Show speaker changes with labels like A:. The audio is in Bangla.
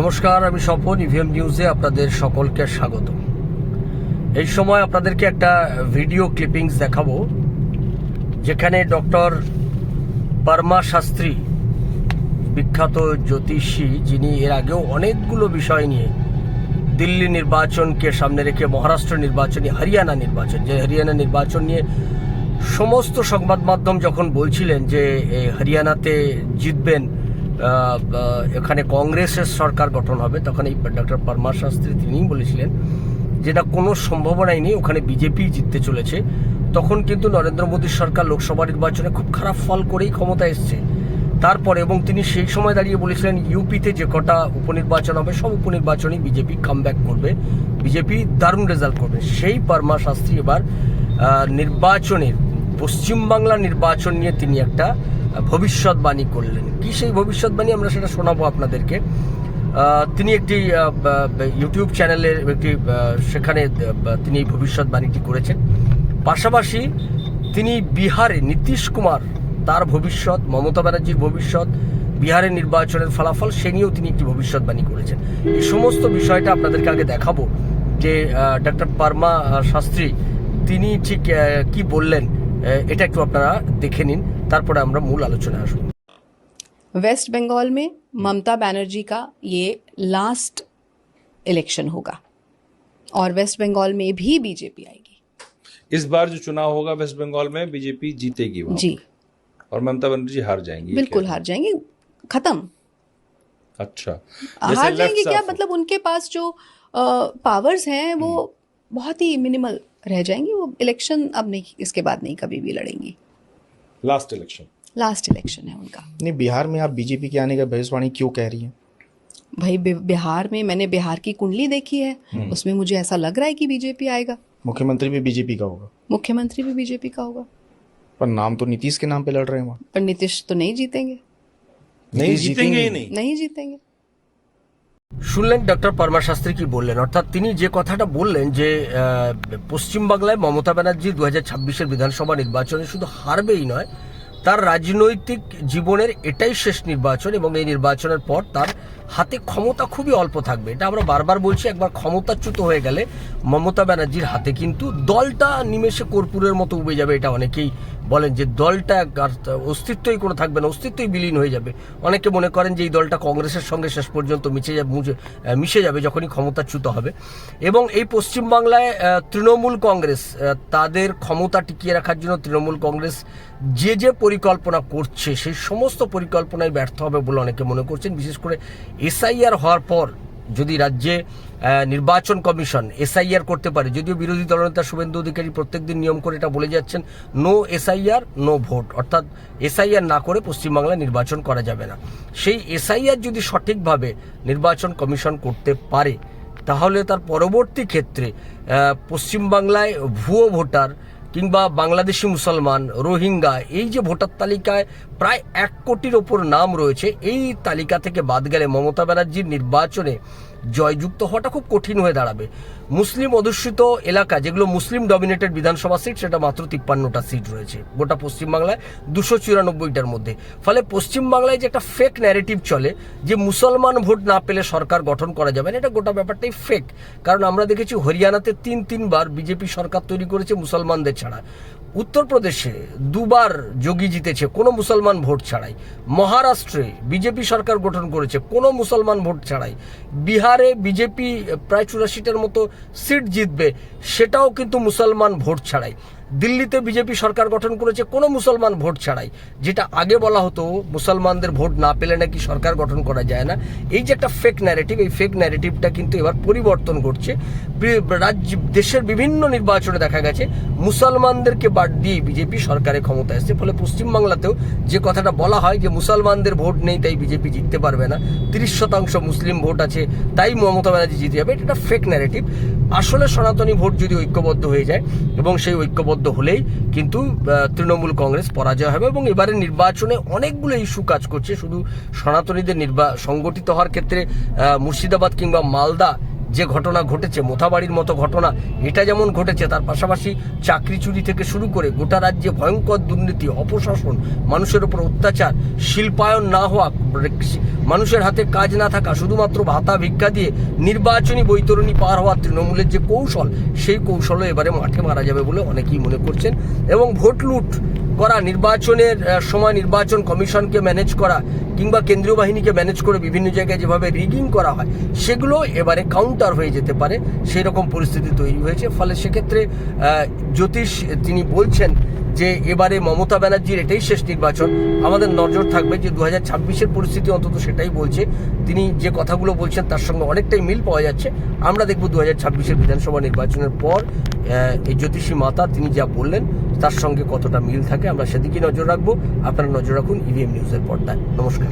A: নমস্কার, আমি স্বপন ইভিএম নিউজে আপনাদের সকলকে স্বাগত। এই সময় আপনাদেরকে একটা ভিডিও ক্লিপিংস দেখাবো, যেখানে ডক্টর পরমা শাস্ত্রী, বিখ্যাত জ্যোতিষী, যিনি এর আগেও অনেকগুলো বিষয় নিয়ে দিল্লি নির্বাচনকে সামনে রেখে মহারাষ্ট্র নির্বাচনী, হরিয়ানা নির্বাচন, যে হরিয়ানা নির্বাচন নিয়ে সমস্ত সংবাদ মাধ্যম যখন বলছিলেন যে হরিয়ানাতে জিতবেন এখানে কংগ্রেসের সরকার গঠন হবে, তখন এই ডক্টর পরমা শাস্ত্রী তিনিই বলেছিলেন যেটা কোনো সম্ভাবনাই নেই, ওখানে বিজেপি জিততে চলেছে। তখন কিন্তু নরেন্দ্র মোদীর সরকার লোকসভা নির্বাচনে খুব খারাপ ফল করেই ক্ষমতা এসছে। তারপরে এবং তিনি সেই সময় দাঁড়িয়ে বলেছিলেন, ইউপিতে যে কটা উপনির্বাচন হবে, সব উপনির্বাচনই বিজেপি কামব্যাক করবে। বিজেপি দারুণ রেজাল্ট করবে। সেই পরমা শাস্ত্রী এবার নির্বাচনের, পশ্চিমবাংলা নির্বাচন নিয়ে তিনি একটা ভবিষ্যৎবাণী করলেন। কি সেই ভবিষ্যৎবাণী? আমরা সেটা শোনাবো আপনাদেরকে। তিনি একটি ইউটিউব চ্যানেলের একটি সেখানে তিনি এই ভবিষ্যৎবাণীটি করেছেন। পাশাপাশি তিনি বিহারে নীতিশ কুমার, তার ভবিষ্যৎ, মমতা ব্যানার্জির ভবিষ্যৎ বিহারের নির্বাচনের ফলাফল, সে নিয়েও তিনি একটি ভবিষ্যৎবাণী করেছেন। এই সমস্ত বিষয়টা আপনাদেরকে আগে দেখাবো যে ডক্টর পার্মা শাস্ত্রী, তিনি ঠিক কি বললেন এটা একটু আপনারা দেখে নিন। তারপরে আমরা মূল আলোচনায় আসবো
B: वेस्ट बंगाल में ममता बनर्जी का ये लास्ट इलेक्शन होगा और वेस्ट बंगाल में भी बीजेपी आएगी
C: इस बार जो चुनाव होगा वेस्ट बंगाल में बीजेपी जीतेगी वहाँ
B: जी
C: और ममता बनर्जी हार जाएंगी ये
B: बिल्कुल
C: कह
B: हार जाएंगे खत्म
C: रहे हैं। अच्छा
B: हार
C: left
B: जाएंगे क्या
C: side-
B: मतलब उनके पास जो पावर्स हैं वो बहुत ही मिनिमल रह जाएंगी वो इलेक्शन अब नहीं इसके बाद नहीं कभी भी लड़ेंगी
C: लास्ट इलेक्शन
B: लास्ट इलेक्शन है उनका।
D: नहीं बिहार में आप बीजेपी के आने का भविष्यवाणी क्यों कह रही हैं?
B: भाई बिहार में मैंने बिहार की कुंडली देखी है। उसमें मुझे ऐसा लग रहा है कि बीजेपी आएगा।
D: मुख्यमंत्री भी बीजेपी का होगा।
B: मुख्यमंत्री भी बीजेपी का होगा।
D: पर नाम तो नीतीश के नाम पे लड़ रहे हैं
B: पर नीतीश तो नहीं जीतेंगे।
C: नहीं जीतेंगे
D: जीतेंगे।
C: नहीं।
B: नहीं जीतेंगे।
A: শুনলেন ডক্টর পরমা শাস্ত্রী কি বললেন? অর্থাৎ তিনি যে কথাটা বললেন যে পশ্চিমবাংলায় মমতা ব্যানার্জি দু হাজার ছাব্বিশের বিধানসভা নির্বাচনে শুধু হারবেই নয়, তার রাজনৈতিক জীবনের এটাই শেষ নির্বাচন এবং এই নির্বাচনের পর তার হাতে ক্ষমতা খুবই অল্প থাকবে। এটা আমরা বারবার বলছি, একবার ক্ষমতাচ্যুত হয়ে গেলে মমতা ব্যানার্জির হাতে কিন্তু দলটা নিমেষে কর্পূরের মতো উবে যাবে এটা অনেকেই বলেন যে দলটা আর অস্তিত্বই কোনো থাকবে না, অস্তিত্বই বিলীন হয়ে যাবে। অনেকে মনে করেন যে এই দলটা কংগ্রেসের সঙ্গে শেষ পর্যন্ত মিশে যাবে মিশে যাবে যখনই ক্ষমতাচ্যুত হবে। এবং এই পশ্চিমবাংলায় তৃণমূল কংগ্রেস তাদের ক্ষমতা টিকিয়ে রাখার জন্য তৃণমূল কংগ্রেস যে যে পরিকল্পনা করছে, সেই সমস্ত পরিকল্পনায় ব্যর্থ হবে বলে অনেকে মনে করছেন। বিশেষ করে এসআইআর হওয়ার পর যদি রাজ্যে নির্বাচন কমিশন এসআইআর করতে পারে, যদিও বিরোধী দলনেতা শুভেন্দু অধিকারী প্রত্যেকদিন নিয়ম করে এটা বলে যাচ্ছেন নো এসআইআর নো ভোট অর্থাৎ এসআইআর না করে পশ্চিমবাংলায় নির্বাচন করা যাবে না। সেই এসআইআর যদি সঠিকভাবে নির্বাচন কমিশন করতে পারে, তাহলে তার পরবর্তী ক্ষেত্রে পশ্চিমবাংলায় ভুয়ো ভোটার কিংবা বাংলাদেশি মুসলমান, রোহিঙ্গা, এই যে ভোটার তালিকায় প্রায় এক কোটির ওপর নাম রয়েছে, এই তালিকা থেকে বাদ গেলে মমতা ব্যানার্জির নির্বাচনে জয়যুক্ত হওয়াটা খুব কঠিন হয়ে দাঁড়াবে। মুসলিম অধ্যুষিত এলাকা, যেগুলো মুসলিম ডমিনেটেড বিধানসভা সিট সেটা মাত্র তিপ্পান্নটা সিট রয়েছে। গোটা পশ্চিমবাংলায় দুশো চুরানব্বইটার মধ্যে। ফলে পশ্চিমবাংলায় যে একটা ফেক ন্যারেটিভ চলে, যে মুসলমান ভোট না পেলে সরকার গঠন করা যাবে না, এটা গোটা ব্যাপারটাই ফেক কারণ আমরা দেখেছি হরিয়ানাতে তিন, তিনবার বিজেপি সরকার তৈরি করেছে মুসলমানদের ছাড়া। উত্তরপ্রদেশে দুবার যোগী জিতেছে, কোনো মুসলমান ভোট ছাড়াই। মহারাষ্ট্রে বিজেপি সরকার গঠন করেছে, কোনো মুসলমান ভোট ছাড়াই। বিহারে বিজেপি প্রায় চুরাশিটার মতো সিট জিতবে সেটাও কিন্তু মুসলমান ভোট ছাড়াই। দিল্লিতে বিজেপি সরকার গঠন করেছে কোনো মুসলমান ভোট ছাড়াই, যেটা আগে বলা হতো মুসলমানদের ভোট না পেলে নাকি সরকার গঠন করা যায় না। এই যে একটা ফেক ন্যারেটিভ এই ফেক ন্যারেটিভটা কিন্তু এবার পরিবর্তন ঘটছে। রাজ্য, দেশের বিভিন্ন নির্বাচনে দেখা গেছে মুসলমানদেরকে বাদ দিয়ে বিজেপি সরকারের ক্ষমতা এসছে ফলে পশ্চিমবাংলাতেও যে কথাটা বলা হয় যে মুসলমানদের ভোট নেই, তাই বিজেপি জিততে পারবে না। তিরিশ শতাংশ মুসলিম ভোট আছে, তাই মমতা ব্যানার্জি জিতে যাবে। এটা একটা ফেক ন্যারেটিভ আসলে সনাতনী ভোট যদি ঐক্যবদ্ধ হয়ে যায় এবং সেই ঐক্যবদ্ধ হলেই কিন্তু তৃণমূল কংগ্রেস পরাজয় হবে এবং এবারে নির্বাচনে অনেকগুলো ইস্যু কাজ করছে। শুধু সনাতনীদের নির্বা, সংগঠিত হওয়ার ক্ষেত্রে মুর্শিদাবাদ কিংবা মালদা যে ঘটনা ঘটেছে, মোথাবাড়ির মতো ঘটনা, এটা যেমন ঘটেছে, তার পাশাপাশি চাকরি চুরি থেকে শুরু করে গোটা রাজ্যে ভয়ঙ্কর দুর্নীতি, অপশাসন, মানুষের উপর অত্যাচার, শিল্পায়ন না হওয়া, মানুষের হাতে কাজ না থাকা, শুধুমাত্র ভাতা ভিক্ষা দিয়ে নির্বাচনী বৈতরণী পার হওয়া তৃণমূলের যে কৌশল, সেই কৌশলও এবারে মাঠে মারা যাবে বলে অনেকেই মনে করছেন। এবং ভোট লুট করা, নির্বাচনের সময় নির্বাচন কমিশনকে ম্যানেজ করা কিংবা কেন্দ্রীয় বাহিনীকে ম্যানেজ করে বিভিন্ন জায়গায় যেভাবে রিগিং করা হয়, সেগুলো এবারে কাউন্টার হয়ে যেতে পারে। সেই রকম পরিস্থিতি তৈরি হয়েছে। ফলে সেক্ষেত্রে জ্যোতিষ তিনি বলছেন যে এবারে মমতা ব্যানার্জির এটাই শেষ নির্বাচন, আমাদের নজর থাকবে যে দু হাজার ছাব্বিশের পরিস্থিতি অন্তত সেটাই বলছে। তিনি যে কথাগুলো বলছেন তার সঙ্গে অনেকটাই মিল পাওয়া যাচ্ছে। আমরা দেখব দু হাজার ছাব্বিশের বিধানসভা নির্বাচনের পর এই জ্যোতিষী মাতা তিনি যা বললেন, তার সঙ্গে কতটা মিল থাকে, আমরা সেদিকে নজর রাখব। আপনারা নজর রাখুন ইভিএম নিউজের পর্দায়। নমস্কার।